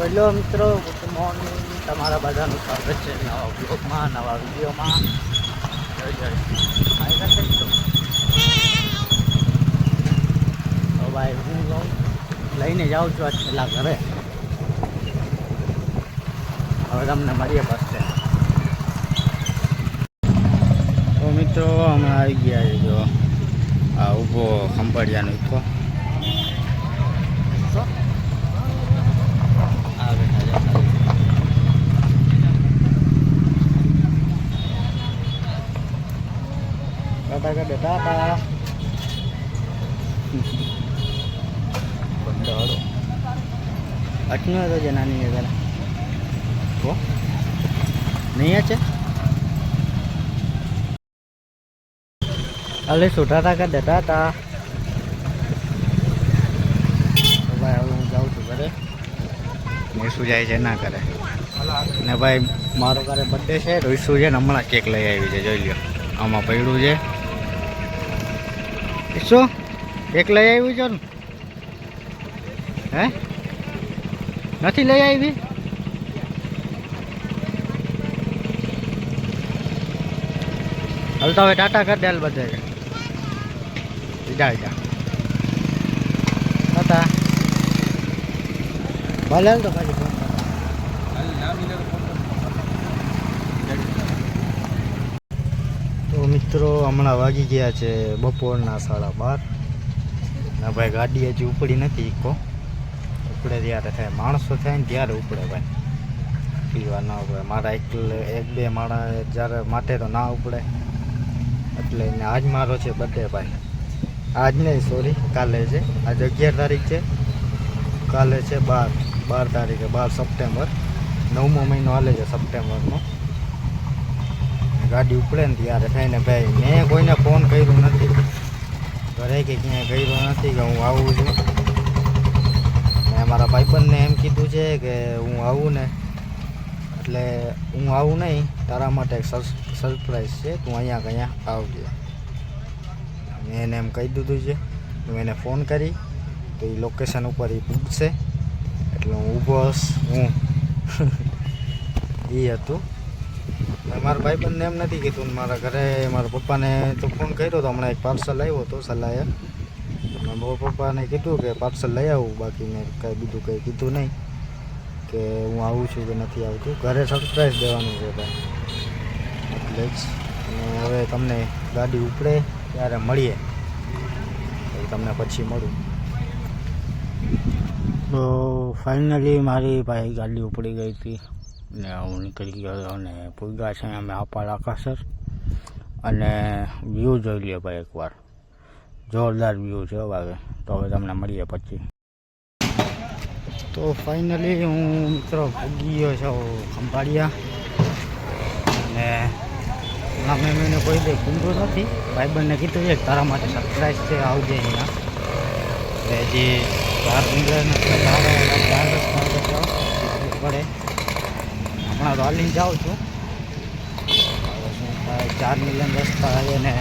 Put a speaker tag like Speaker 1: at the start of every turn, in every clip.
Speaker 1: Hello મિત્રો, good morning. તમારા બધાનું સ્વાગત છે નવા બ્લોગમાં નવા વિડીયોમાં. ભાઈ, હું લઉં લઈને જાઉં છું આજ છેલ્લા ઘરે. હવે તમને મળીએ બસ તો મિત્રો, અમે આવી ગયા છે જો. આ ઊભો ખંભાળિયાનો ઈકો આ બેઠા છે ખાલી. કાઢે ટાટા બંધાડો અટનો હતો જે નાની હતા નહીં છે અલે સુઠા ટાટા દેતા ટાટા તો ભાઈ હવે હું જાઉં છું ઘરે મેસુ જાય છે ના કરે ને ભાઈ મારો ઘરે બર્થડે છે રોઈસુ છે ને હમણાં કેક લઈ આવી છે જોઈ લ્યો આમાં પડ્યું છે શું? એક લઈ આવ્યું છો ને? હે? નથી લઈ આવી? હલતા હવે ટાટા કરી દેલ બધે જા જા ટાટા. ભલે હાલ તો પાછી ફોન કર. તો મિત્રો હમણાં વાગી ગયા છે બપોરના સાડા બાર. ના ભાઈ, ગાડી હજી ઉપડી નથી ઈકો. ઉપડે ત્યારે થાય, માણસો થાય ને ત્યારે ઉપડે ભાઈ. પીવા ના ઉપડે મારા એક એક બે માણા જ્યારે માટે તો ના ઉપડે. એટલે આજ મારો છે બર્થડે ભાઈ. આજ નહીં સોરી કાલે છે. આજ અગિયાર તારીખ છે. કાલે છે બાર. બાર તારીખે, બાર સપ્ટેમ્બર. નવમો મહિનો હાલે છે સપ્ટેમ્બરનો. ગાડી ઉપડે ને ત્યારે થઈને ભાઈ, મેં કોઈને ફોન કર્યો નથી. ઘરે કે ક્યાંય કર્યો નથી કે હું આવું છું. મેં મારા ભાઈબંધને એમ કીધું છે કે હું આવું ને, એટલે હું આવું નહીં, તારા માટે સરપ્રાઈઝ છે, તું અહીંયા કયા આવજે. મેં એને એમ કહી દીધું છે. હું એને ફોન કરી, તો એ લોકેશન ઉપર એ પૂછશે. એટલે હું ઊભો હું. એ હતું. મારા ભાઈબંધને એમ નથી કીધું મારા ઘરે, મારા પપ્પાને તો ફોન કર્યો તો હમણાં એક પાર્સલ આવ્યો હતો સલાહે મારા પપ્પાને કીધું કે પાર્સલ લઈ આવું બાકી મેં કાંઈ બીજું કંઈ કીધું નહીં કે હું આવું છું કે નથી આવતું. ઘરે સરપ્રાઈઝ દેવાનું છે ભાઈ. એટલે જ હવે તમને ગાડી ઉપડે, ત્યારે મળીએ. તમને પછી મળું. તો ફાઇનલી મારી ભાઈ ગાડી ઉપડી ગઈ હતી. ને હું નીકળી ગયો અને પૂગા છે અમે આપાળ આકાસર અને વ્યૂ જોઈ લ્યો ભાઈ એકવાર. જોરદાર વ્યૂ છે હવે તો હવે તમને મળીએ પછી. તો ફાઇનલી હું મિત્રો ભાગી ગયો છું ખંભાળિયા. અને ના મેં મને કોઈ દે કીધું નથી. ભાઈબંધને કીધું છે તારા માટે સરપ્રાઈઝ છે, આવજે અહીંયા. એટલે જે બહાર નીકળે પડે. હમણાં તો હાલીને જાઉં છું. હવે શું થાય ચાર મિલિયન રસ્તા આવે ને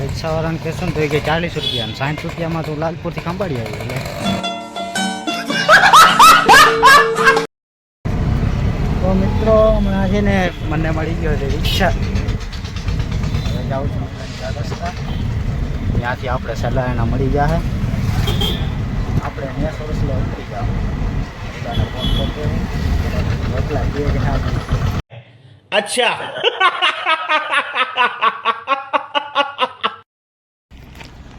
Speaker 1: રિક્ષાવાળાને કહેશો ને તો એ કે ચાલીસ રૂપિયા ને સાઠ રૂપિયામાં તો લાલપુરથી ખંભાળી આવ્યું એટલે તો મિત્રો, હમણાં છે ને મને મળી ગયો છે રિક્ષા. હવે જાઉં છું ત્રણ ચાર રસ્તા. ત્યાંથી આપણે સલાહ એના મળી જાય આપણે અહીંયા સરસ લે, ઉતરી જાઓ. બધાને ફોન કરતો લાગી કે હા
Speaker 2: અચ્છા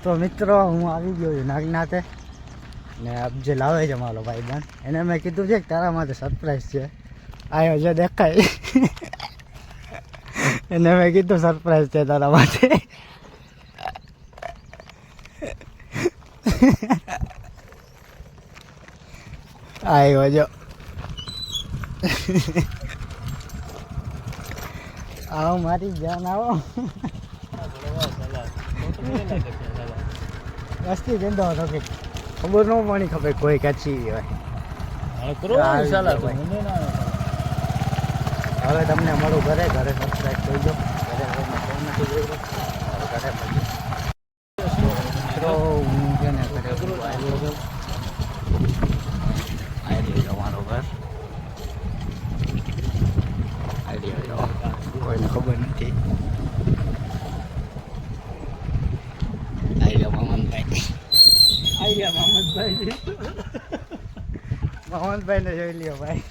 Speaker 1: તો મિત્રો, હું આવી ગયો છું નાગનાથે. ને જે લાવે છે મારો ભાઈ બહેન એને મેં કીધું છે કે તારા માટે સરપ્રાઈઝ છે. આવ્યો છે દેખાય. એને મેં કીધું સરપ્રાઈઝ છે તારા માટે. આવ્યો જો. આવો મારી જાન આવો. વસ્તી જંદો હતો કે ખબર ન પાણી ખબર કોઈ કચ્છી હોય. હવે તમને મળું ઘરે ઘરે સબસ્ક્રાઈબ કરી દો ઘરે હવે ફોન નથી કર્યો ઘરે હું છે ને ઘરે આવ્યો છું મોહનભાઈ ને જોઈ લ્યો ભાઈ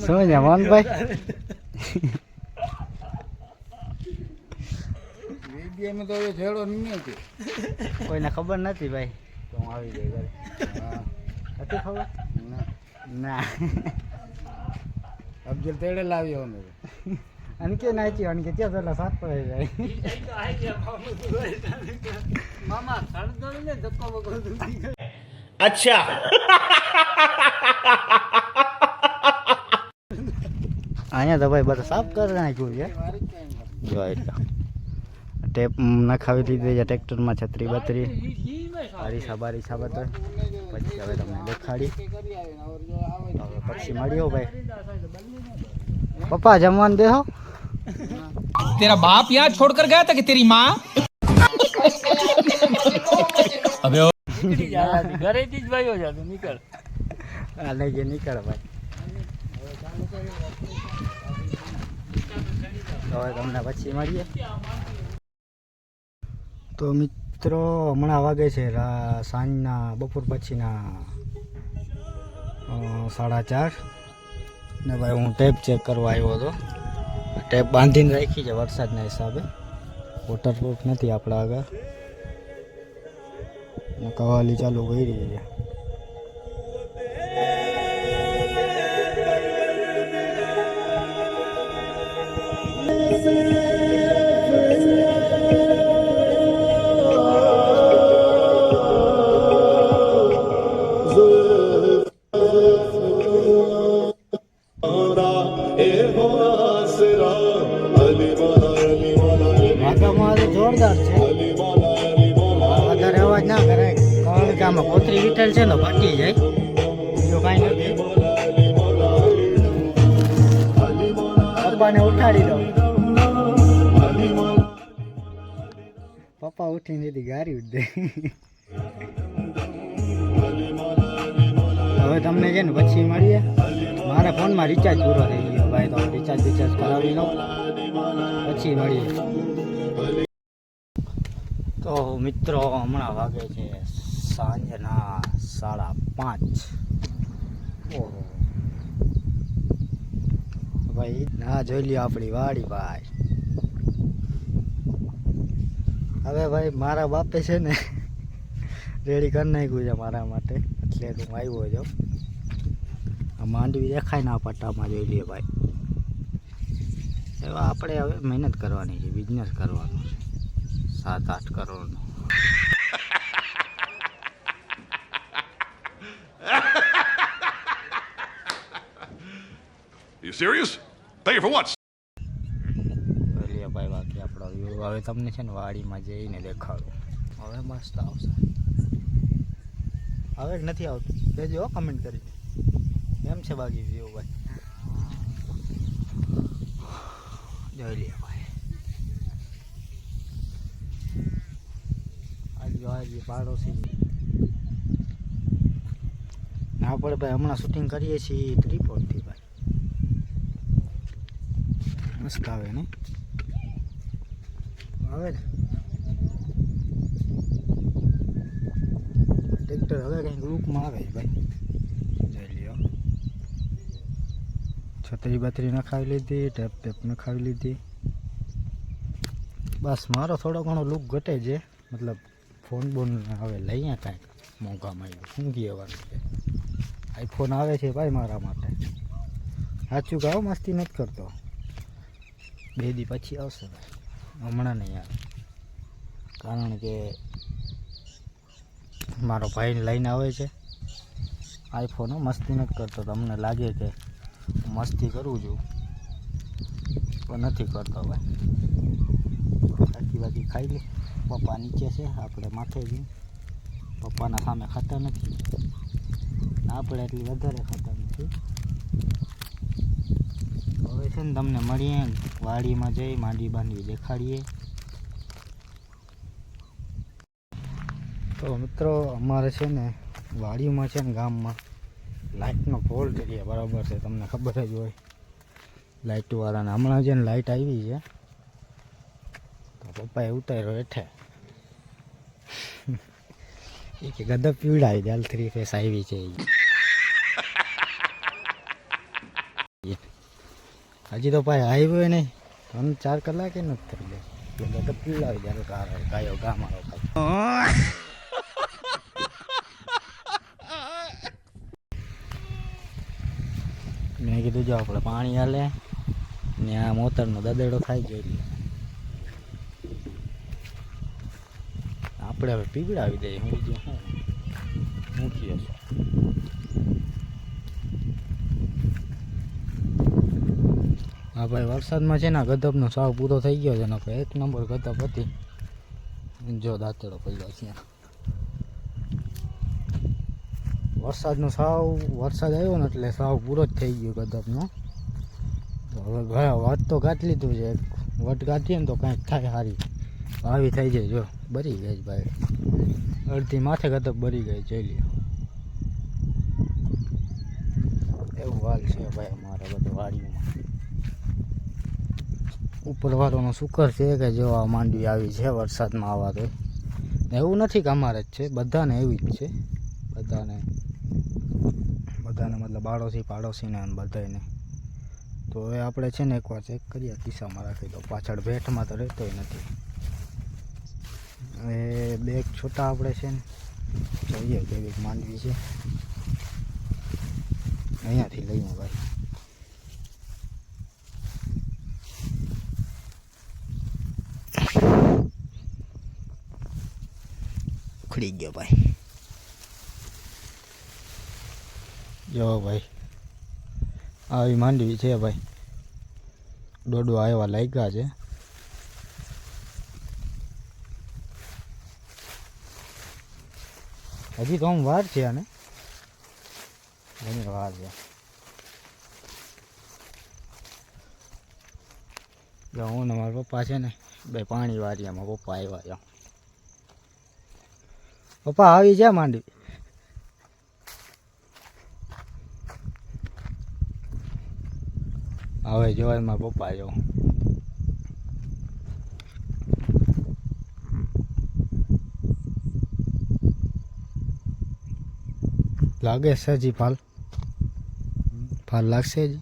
Speaker 1: શું છે મોહનભાઈ
Speaker 3: વિડીયામાં તો હવે છેડો નહીં હતી
Speaker 1: કોઈને ખબર નથી ભાઈ તો હું આવી જઈ ઘરે
Speaker 3: હા
Speaker 1: ખબર
Speaker 3: ના
Speaker 1: ના
Speaker 3: અફજલ તેડે લાવ્યો અમે
Speaker 1: અનકે નાચી અનકે ક્યાં પેલા સાત પડે જાય
Speaker 2: અચ્છા.
Speaker 1: અહીંયા તો ભાઈ બધા સાફ કરી નાખ્યું છે. ટેપ નખાવી લીધી છે ટ્રેક્ટરમાં છત્રી બત્રી. અરીસા બારીસા બધા પછી હવે તમને દેખાડી. હવે પછી મળ્યો ભાઈ. પપ્પા જમવાનું દેહો?
Speaker 4: તેરા બાપ યાદ છોડ કર ગયા તા કે તેરી માં? નીકળી
Speaker 1: જાય. ઘરેથી જ ભાઈઓ છે તું નીકળ. આને કે નીકળ ભાઈ. હવે તમને પછી મળીએ. તો મિત્રો હમણાં વાગે છે સાંજના બપોર પછીના સાડા ચાર. ને ભાઈ હું ટેપ ચેક કરવા આવ્યો હતો. ટેપ બાંધીને રાખી છે વરસાદના હિસાબે. વોટરપ્રૂફ નથી આપણા આગળ. ને કવાલી ચાલુ કરી છે કોથરી છે ને ફાટી જાય. બીજું કાંઈ નથી. પપ્પાને ઉઠાડી દો પપ્પા ઉઠીને દીધી ગારી ઉઠ દે. હવે તમને છે ને પછી મળીએ. મારા ફોનમાં રિચાર્જ પૂરો થઈ ગયો. ભાઈ, તો રિચાર્જ રિચાર્જ કરાવી લો પછી મળીએ. તો મિત્રો, હમણાં વાગે છે સાંજના સાડા પાંચ. ભાઈ, ના, જોઈ લ્યો આપણી વાડી ભાઈ. હવે ભાઈ, મારા બાપે છે ને રેડી કરી નાખ્યું છે મારા માટે. એટલે હું આવ્યો છું માંડવી દેખાય ના પટ્ટામાં, જોઈ લઈએ ભાઈ. એવા આપણે હવે મહેનત કરવાની છે બિઝનેસ કરવાનો છે. સાત, આઠ કરોડનો
Speaker 5: You serious? Thank you for what?
Speaker 1: ભાઈ, બાકી આપણો વ્યૂ હવે તમને છે ને વાડીમાં જઈને દેખાડું. હવે મસ્ત આવશે. હવે નથી આવતું. કહેજો કમેન્ટ કરી કેમ છે બાકી વ્યૂ ભાઈ? જોઈ લઈએ ભાઈ. આજુ આજુ પાડોશી. આપણે ભાઈ, હમણાં શૂટિંગ કરીએ છીએ ત્રિપોલથી ભાઈ. મસ્ત આવે ને આવે ને ટ્રેક્ટર હવે કંઈક લુકમાં આવે ભાઈ જઈ લ્યો છત્રી બત્રી નખાવી લીધી ટેપ ટેપ નખાવી લીધી બસ મારો થોડો ઘણો લુક ઘટે છે. મતલબ ફોન બોન હવે લઈએ કાંઈક. મોંઘામાં આવ્યું શું કહેવાનું છે આઈફોન આવે છે ભાઈ મારા માટે. સાચું કહો મસ્તી નથી કરતો. બે દી પછી આવશે હમણાં નહીં આવે. કારણ કે મારો ભાઈ લઈને આવે છે. આઈફોન મસ્તી નથી કરતો. તમને લાગે કે મસ્તી કરું છું. પણ નથી કરતો ભાઈ બાકી બાકી ખાઈ લે. પપ્પા નીચે છે, આપણે માથે જઈએ પપ્પાના સામે ખાતા નથી. આપણે એટલી વધારે ખાતા નથી. હવે છે ને તમને મળીએ વાડીમાં જઈ માંડી બાંધવી દેખાડીએ. તો મિત્રો, અમારે છે ને વાડીમાં છે ને ગામમાં લાઇટનો ફોલ્ટ કરીએ બરાબર છે, તમને ખબર જ હોય. લાઇટવાળાને હમણાં છે ને લાઇટ આવી છે. તો પપ્પાએ ઉતાર્યો હેઠે. એ કે ગદબ પીવડાવી દે હાલ થ્રી ફેસ આવી છે. હજી તો ભાઈ આવ્યો નહીં. ત્રણ ચાર કલાકે નથી થઈ જાય એટલે પીવડાવી જાય કાર કાયો ગામ મારો મેં કીધું જો આપણે પાણી હાલે. ને આ મોતરનો દદેડો થાય છે એટલે. આપણે હવે પીવડાવી દઈએ. બીજું શું? મૂકીએ છીએ. હા ભાઈ, વરસાદમાં છે ને ગધબનો સાવ પૂરો થઈ ગયો છે ને ભાઈ એક નંબર ગધબ હતી. જો દાંતડો પડ્યો છે. વરસાદનો સાવ, વરસાદ આવ્યો ને એટલે સાવ પૂરો જ થઈ ગયો ગધબનો. હવે ગયા વટ તો કાઢી લીધું છે વટ કાઢીએ ને તો કાંઈક થાય સારી આવી થઈ જાય, જો, બરી ગઈ ભાઈ. અડધી માથે ગધબ બરી ગઈ, જોઈ લ્યો. એવું હાલ છે ભાઈ અમારે બધું વાડીમાં. ઉપરવાળાનો શુકર છે કે જો માંડવી આવી છે, વરસાદમાં આવવા તો. એવું નથી કે અમારે જ છે, બધાને એવી જ છે. બધાને બધાને મતલબ આડોશી પાડોશીને બધાને તો હવે આપણે છે ને એકવાર ચેક કરીએ કિસ્સામાં રાખી દો. પાછળ ભેટમાં તો રહેતોય નથી. હવે બેગ છોટા આપણે છે ને, જોઈએ કેવી માંડવી છે. અહીંયાથી લઈએ ભાઈ. ઉખડી ગયો ભાઈ. જો ભાઈ, આવી માંડવી છે ભાઈ. દોડો આવ્યા લાગ્યા છે. હજી તો આમ વાર છે આને. ઘણી વાર છે. હું ને મારા પપ્પા છે ને, બે પાણી વારિયામાં પપ્પા આવ્યા પપ્પા, આવી જા માંડવી. હવે જોવાય મારા પપ્પા જો. લાગે છે જી ફાલ? ફાલ લાગશે જી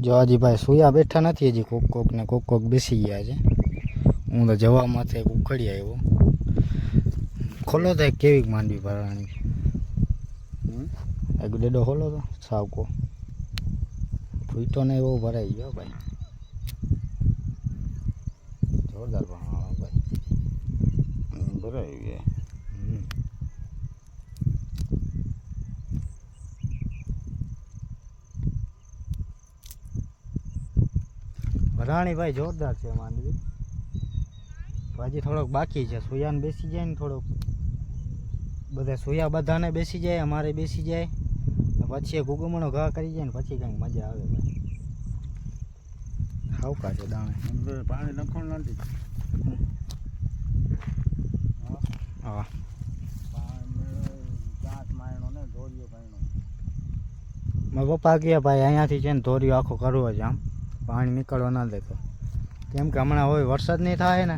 Speaker 1: જો હજી ભાઈ સુયા બેઠા નથી હજી, કોક કોક ને કોક કોક બેસી ગયા છે. હું તો જવા માથે ઉખડી આવ્યો. ખોલો તો કેવી માંડવી ભરાણી. એક ડેડો ખોલો તો સાવકો. ફૂટો ને એવો ભરાઈ ગયો ભાઈ. જોરદાર ભરવાનો ભાઈ.
Speaker 3: ભરાઈ ગયા.
Speaker 1: ભરાણી ભાઈ જોરદાર છે માંડવી. હજી થોડોક બાકી છે. સોયાને બેસી જાય ને થોડોક. બધા સોયા બધાને બેસી જાય અમારે બેસી જાય. પછી એક ઉગમણો ઘા કરી જાય ને પછી કંઈક મજા આવે ભાઈ. હાવકા છે દાણે.
Speaker 3: પાણી નખણ નથી.
Speaker 1: હા. મારા પપ્પા કહે ભાઈ અહીંયાથી છે ને ધોરિયો આખો કરવો છે આમ. પાણી નીકળવા ના દેતો કેમ કે હમણાં હોય વરસાદ નહીં થાય ને.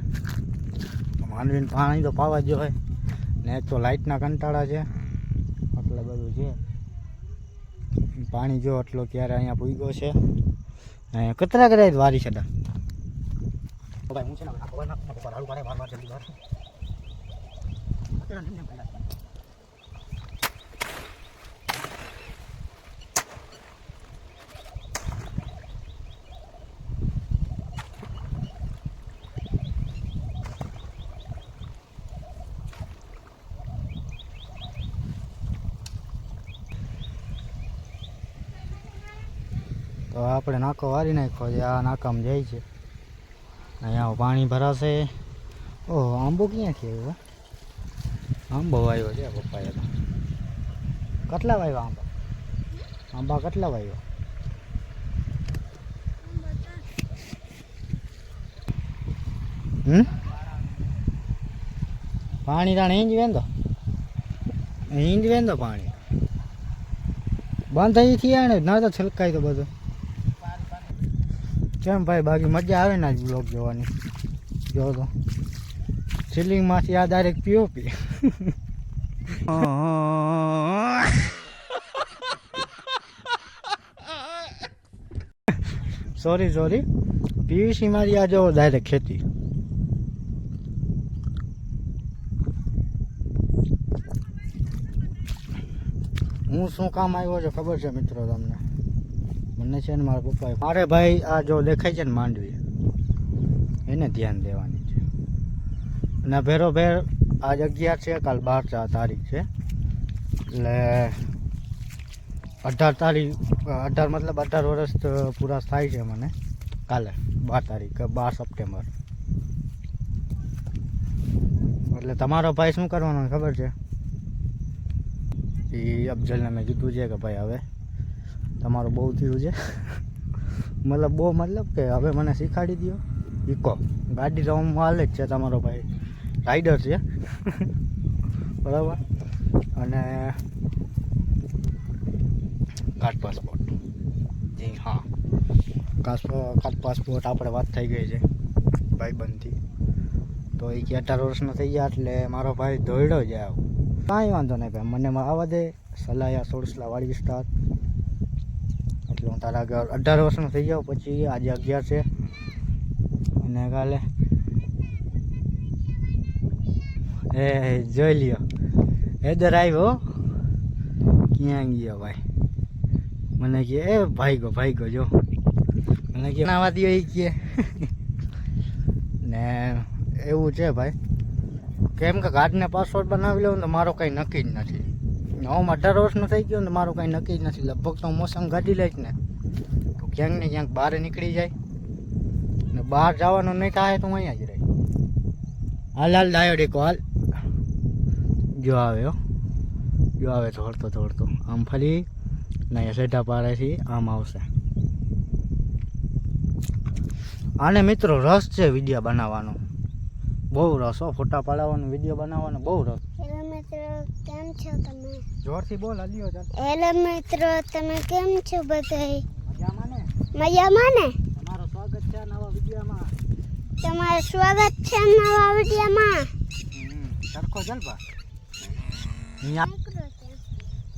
Speaker 1: તો પાણી તો પાવા જ હોય. ને એક તો લાઇટના કંટાળા છે. એટલે બધું છે. પાણી જો એટલો ક્યારે અહીંયા પૂગ્યો છે. અહીંયા કતરા કરાય વારી છે ભાઈ, હું છે ને આ ખબર ના પપ્પા રાડું પાડે વાર વાર જલ્દી વાર તો આપણે નાકો વારી નાખ્યો છે, આ નાકામાં જાય છે. અહીંયા પાણી ભરાશે. ઓહો, આંબો ક્યાંથી આવ્યો આંબો વાવ્યો છે પપ્પાએ તો. કેટલા વાવ્યા આંબા? આંબા કેટલા વાવ્યો પાણી તાણે હિંજ વેંદો હિંજ વેંદો પાણી. બંધ થઈ થયા ને ના તો છલકાય તો બધું. કેમ ભાઈ, બાકી મજા આવે ને આજ બ્લોગ જોવાની? જો તો. સિલિંગમાંથી આ direct POP sorry sorry PVC મારી આ જો ડાયરેક્ટ ખેતી. હું શું કામ આવ્યો છે ખબર છે મિત્રો તમને? મને છે ને મારા પપ્પાએ મારે ભાઈ, આ જો દેખાય છે ને માંડવી, એને ધ્યાન દેવાની છે. અને ભેરો ભેર આજ અગિયાર છે, કાલ બાર ચાર તારીખ છે. એટલે અઢાર તારીખ, અઢાર મતલબ અઢાર વર્ષ પૂરા થાય છે મને, કાલે, બાર તારીખ, બાર સપ્ટેમ્બર. એટલે તમારો ભાઈ શું કરવાનો ખબર છે? એ અફજલને મેં કીધું છે કે ભાઈ હવે તમારું બહુ થયું છે. મતલબ બહુ મતલબ કે હવે મને શીખવાડી દો ઇકો ગાડી આમ હાલે જ છે તમારો ભાઈ. રાઈડર છે. બરાબર? અને કાટ પાસપોર્ટ જી, હા. કાટ પાસપોર્ટ આપણે વાત થઈ ગઈ છે. ભાઈબંધથી. તો એ કે અઢાર વર્ષનો થઈ ગયા એટલે મારો ભાઈ દોડ્યો જાય આવું. કાંઈ વાંધો નહીં ભાઈ, મને આવવા દે. સલાયા સોળસલા વાળી વિસ્તાર એટલે હું તારા આગળ અઢાર વર્ષનો થઈ જાઉં પછી આજે અગિયાર છે. અને કાલે એ જોઈ લ્યો. હેદર આવ્યો ક્યાં ગયો ભાઈ? મને કહે એ ભાઈ ગો ભાઈ ગો જો. મને કે નાવા દો એ કે. ને એવું છે ભાઈ. કેમ કે કાર્ડને પાસવર્ડ બનાવી લઉં તો મારો કંઈ નક્કી જ નથી. હું અઢાર વર્ષનું થઈ ગયો ને મારું કંઈ નક્કી જ નથી. લગભગ તો મોસમ ગાડી લઈશ ને. તો ક્યાંક ને ક્યાંક બહાર નીકળી જાય. ને બહાર જવાનું નહીં થાય તો હું અહીંયા જ રહી હાલ હાલ ડાયો ડેકો, હાલ. જો આવે હો. જો આવે થોડતો થોડતો આમ ફરી ને અહીંયા સેઢા પાડેથી આમ આવશે. આને મિત્રો રસ છે વીડિયો બનાવવાનો. બહુ રસ હો. ફોટા પાડવાનો, વીડિયો બનાવવાનો બહુ રસ.
Speaker 6: કેમ છો તમે?
Speaker 1: જોરથી બોલ હલ્યો ચાલ
Speaker 6: હેલો મિત્રો તમે કેમ છો બધાય?
Speaker 1: મજામાં ને?
Speaker 6: મજામાં ને?
Speaker 1: તમારો સ્વાગત છે નવા વિડીયોમાં.
Speaker 6: તમારું સ્વાગત છે નવા વિડિયામાં?
Speaker 1: સરખો ચાલ બા.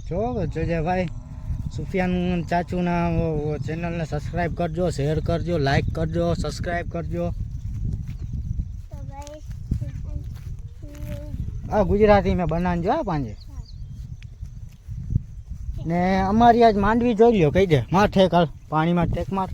Speaker 1: જો જોજે ભાઈ સુફિયાન ચાચુના ચેનલને સબસ્ક્રાઇબ કરજો શેર કરજો લાઈક કરજો સબસ્ક્રાઇબ કરજો
Speaker 6: તો ભાઈ
Speaker 1: આ ગુજરાતી મેં બનાવજો જોયા પાંજે. ને અમારી આજ માંડવી જોઈ લ્યો, કહી દે. માર ઠેક હાલ, પાણીમાં ઠેક માર.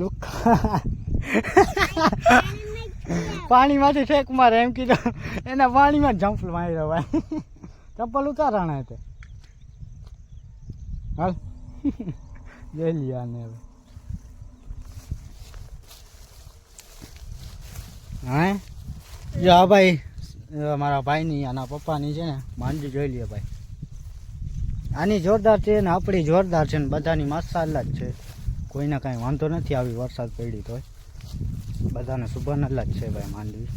Speaker 1: લુખા પાણીમાંથી ઠેક મારે, એમ કીધું. એના પાણીમાં જમ્પ રહ્યો ભાઈ. ચપ્પલ ઉતારાણા તે હાલ. જોઈ લઈએ આને હવે. હા? જો આ ભાઈ મારા ભાઈની, આના પપ્પાની છે ને માંડવી જોઈ લઈએ ભાઈ. આની જોરદાર છે ને, આપણી જોરદાર છે ને, બધાની મસાલા જ છે. કોઈને કાંઈ વાંધો નથી, આવી વરસાદ પડી તોય બધાને સુભાન જ છે ભાઈ માંડવી.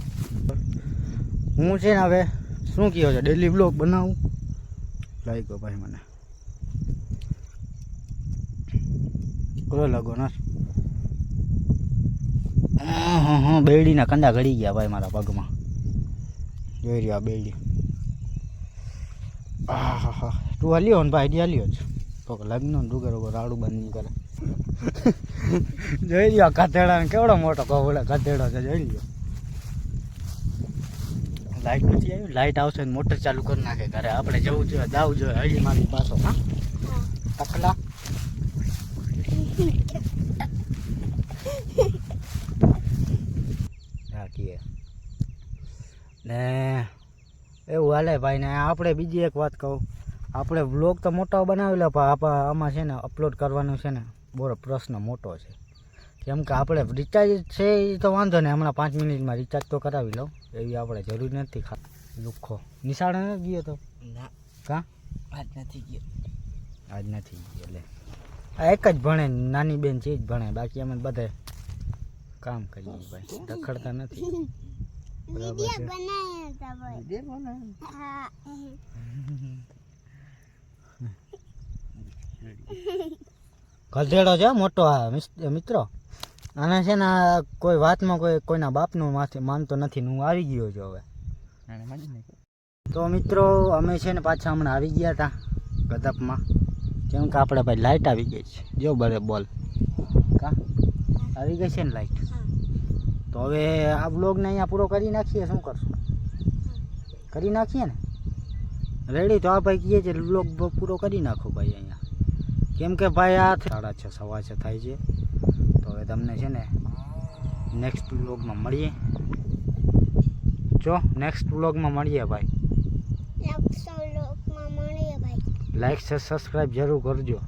Speaker 1: હું છે ને હવે, શું કહ્યો છે ડેલી બ્લોગ બનાવું? લાગ્યો ભાઈ મને. કરો લગો ના હા હા બેડીના કંડા ઘડી ગયા ભાઈ મારા પગમાં. જોઈ રહ્યો બેડી. હા હા હા. તું હાલ્યો ને ભાઈ હાલ્યો જ. તો લગ્ન ડુગર ઉપર રાડું બંધ નહીં કરે. જોઈ લ્યો કથેડા ને કેવડો મોટો કવડે કથેડો છે જોઈ લ્યો લાઈટ નથી આવ્યું? લાઈટ આવશે ને મોટર ચાલુ કરી નાખે ઘરે. આપણે જવું જોઈએ દાવ જોઈએ હજી મારી પાછો હા? તકલા રાખીએ ને એવું હાલે ભાઈ ને આપણે બીજી એક વાત કહું. આપણે વ્લોગ તો મોટો બનાવેલો પણ આમાં છે ને અપલોડ કરવાનું છે ને બરો પ્રશ્ન મોટો છે. કેમ કે આપણે રિચાર્જ છે એ તો વાંધો નહીં હમણાં પાંચ મિનિટમાં રિચાર્જ તો કરાવી લઉં. એવી આપણે જરૂર નથી ખા લુખો નિશાળે નથી ગયો તો?
Speaker 7: ના.
Speaker 1: કા?
Speaker 7: આજ નથી ગયો.
Speaker 1: આજ નથી ગયો એટલે. આ એક જ ભણે નાની બેન છે એ જ ભણે. બાકી અમે બધે કામ કરીએ ભાઈ. રખડતા નથી. ગધેડો છે મોટો આ મિત્રો. આને છે ને આ કોઈ વાતમાં કોઈ કોઈના બાપનું માથે માનતો નથી હું આવી ગયો છું હવે. તો મિત્રો અમે છે ને પાછા હમણાં આવી ગયા હતા ગદપમાં કેમ કે આપણે ભાઈ લાઇટ આવી ગઈ છે. જો બરે બોલ. કા? આવી ગઈ છે ને લાઇટ તો હવે આ બ્લોગને અહીંયા પૂરો કરી નાખીએ શું કરશું? કરી નાખીએ ને? રેડી તો આ ભાઈ કહે છે બ્લોગ પૂરો કરી નાખો ભાઈ અહીંયા. કેમ કે ભાઈ આ સાડા છ સવા છ થાય છે. તો હવે તમને છે ને નેક્સ્ટ બ્લોગમાં મળીએ. જો નેક્સ્ટ બ્લોગમાં મળીએ ભાઈ
Speaker 6: લક્ષો લોકમાં મળીએ ભાઈ
Speaker 1: લાઈક છે સબસ્ક્રાઈબ જરૂર કરજો.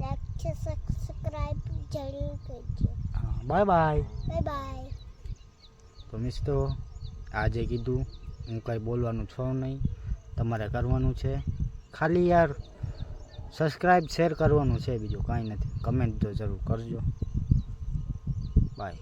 Speaker 6: લાઈક છે સબસ્ક્રાઇબ જરૂર કરજો.
Speaker 1: બાય બાય
Speaker 6: બાય બાય
Speaker 1: તો મિત્રો આજે કીધું હું કાંઈ બોલવાનું છું નહીં. તમારે કરવાનું છે. ખાલી યાર સબસ્ક્રાઈબ શેર કરવાનું છે બીજું કાંઈ નથી. કમેન્ટ તો જરૂર કરજો. બાય